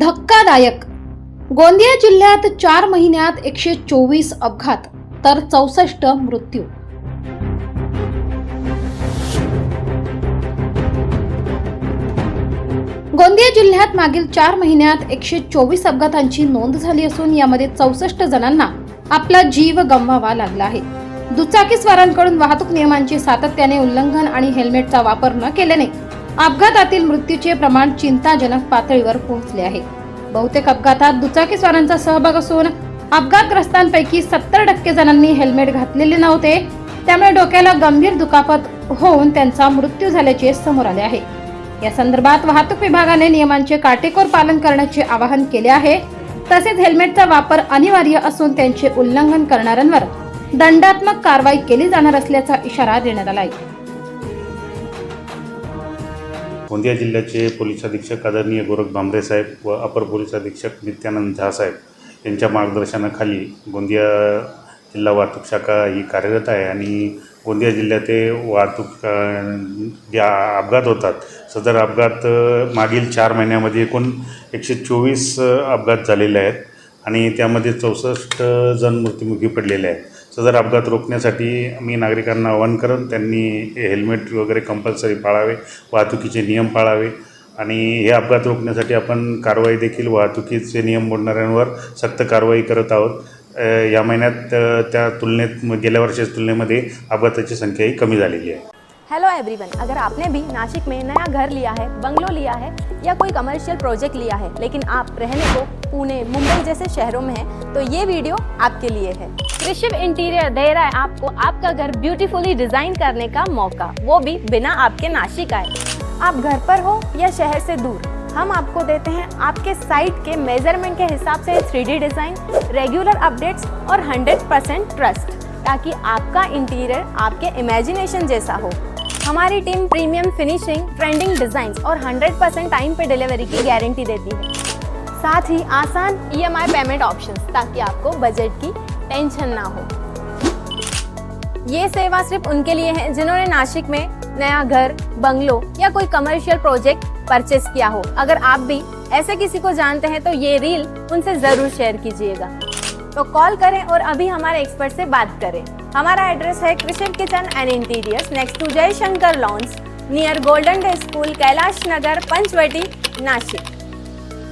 धक्कादायक. गोंदिया जिल्ह्यात चार महिन्यात एकशे चोवीस अपघात तर चौसष्ट मृत्यू. गोंदिया जिल्ह्यात मागील चार महिन्यात एकशे चोवीस अपघातांची नोंद झाली असून यामध्ये चौसष्ट जणांना आपला जीव गमवावा लागला आहे. दुचाकीस्वारांकडून वाहतूक नियमांचे सातत्याने उल्लंघन आणि हेल्मेटचा वापर न केल्याने अपघातातील मृत्यूचे प्रमाण चिंताजनक पातळीवर पोहोचले आहे. बहुतेक अपघातात दुचाकीस्वारांचा सहभाग असून अपघातग्रस्तांपैकी सत्तर टक्के जणांनी हेल्मेट घातलेले नव्हते. त्यामुळे डोक्याला गंभीर दुखापत होऊन त्यांचा मृत्यू झाल्याचे समोर आले आहे. या संदर्भात वाहतूक विभागाने नियमांचे काटेकोर पालन करण्याचे आवाहन केले आहे. तसेच हेल्मेटचा वापर अनिवार्य असून त्यांचे उल्लंघन करणाऱ्यांवर दंडात्मक कारवाई केली जाणार असल्याचा इशारा देण्यात आला आहे गोंदिया जिल्ह्याचे पोलीस अधीक्षक आदरणीय गोरख भांबरे साहेब व अपर पोलीस अधीक्षक नित्यानंद झा साहेब यांच्या मार्गदर्शनाखाली गोंदिया जिल्हा वाहतूक शाखा ही कार्यरत आहे आणि गोंदिया जिल्ह्यात वाहतूक ज्या अपघात होतात सदर अपघात मागील चार महिन्यामध्ये एकूण एकशे चोवीस अपघात झालेले आहेत आणि त्यामध्ये चौसष्ट जण मृत्युमुखी पडलेले आहेत. सदर अपघात रोखण्यासाठी मी नागरिकांना आवाहन करेन त्यांनी हेल्मेट वगैरे कंपल्सरी पाळावे वाहतुकीचे नियम पाळावे आणि हे अपघात रोखण्यासाठी आपण कारवाई देखील वाहतुकीचे नियम मोडणाऱ्यांवर सक्त कारवाई करत आहोत. या महिन्यात त्या तुलनेत गेल्या वर्षाच्या तुलनेमध्ये अपघाताची संख्याही कमी झालेली आहे. हेलो एवरीवन अगर आपने भी नासिक में नया घर लिया है बंगलो लिया है या कोई कमर्शियल प्रोजेक्ट लिया है लेकिन आप रहने को पुणे मुंबई जैसे शहरों में हैं तो ये वीडियो आपके लिए है। कृषिव इंटीरियर दे रहा है आपको आपका घर ब्यूटीफुली डिज़ाइन करने का मौका। वो भी बिना आपके नासिक आए। आप घर पर हो या शहर से दूर हम आपको देते हैं आपके साइट के मेज़रमेंट के हिसाब से थ्री डिज़ाइन रेगुलर अपडेट्स और 100% ट्रस्ट ताकि आपका इंटीरियर आपके इमेजिनेशन जैसा हो। हमारी team premium finishing, trending design और 100% टाइम पे डिलीवरी की गारंटी देती है। साथ ही आसान ईएमआई पेमेंट ऑप्शंस ताकि आपको बजट की टेंशन ना हो। ये सेवा सिर्फ़ उनके लिए है जिन्होंने नासिक में नया घर, बंगलो या कोई कमर्शियल प्रोजेक्ट परचेस किया हो। अगर आप भी ऐसे किसी को जानते हैं तो ये रील उनसे ज़रूर शेयर कीजिएगा। तो कॉल करें और अभी हमारे एक्सपर्ट से बात करें। हमारा एड्रेस है Krishiv kitchen and interiors next to Jayshankar lawns near golden day school Kailash Nagar Panchavati Nashik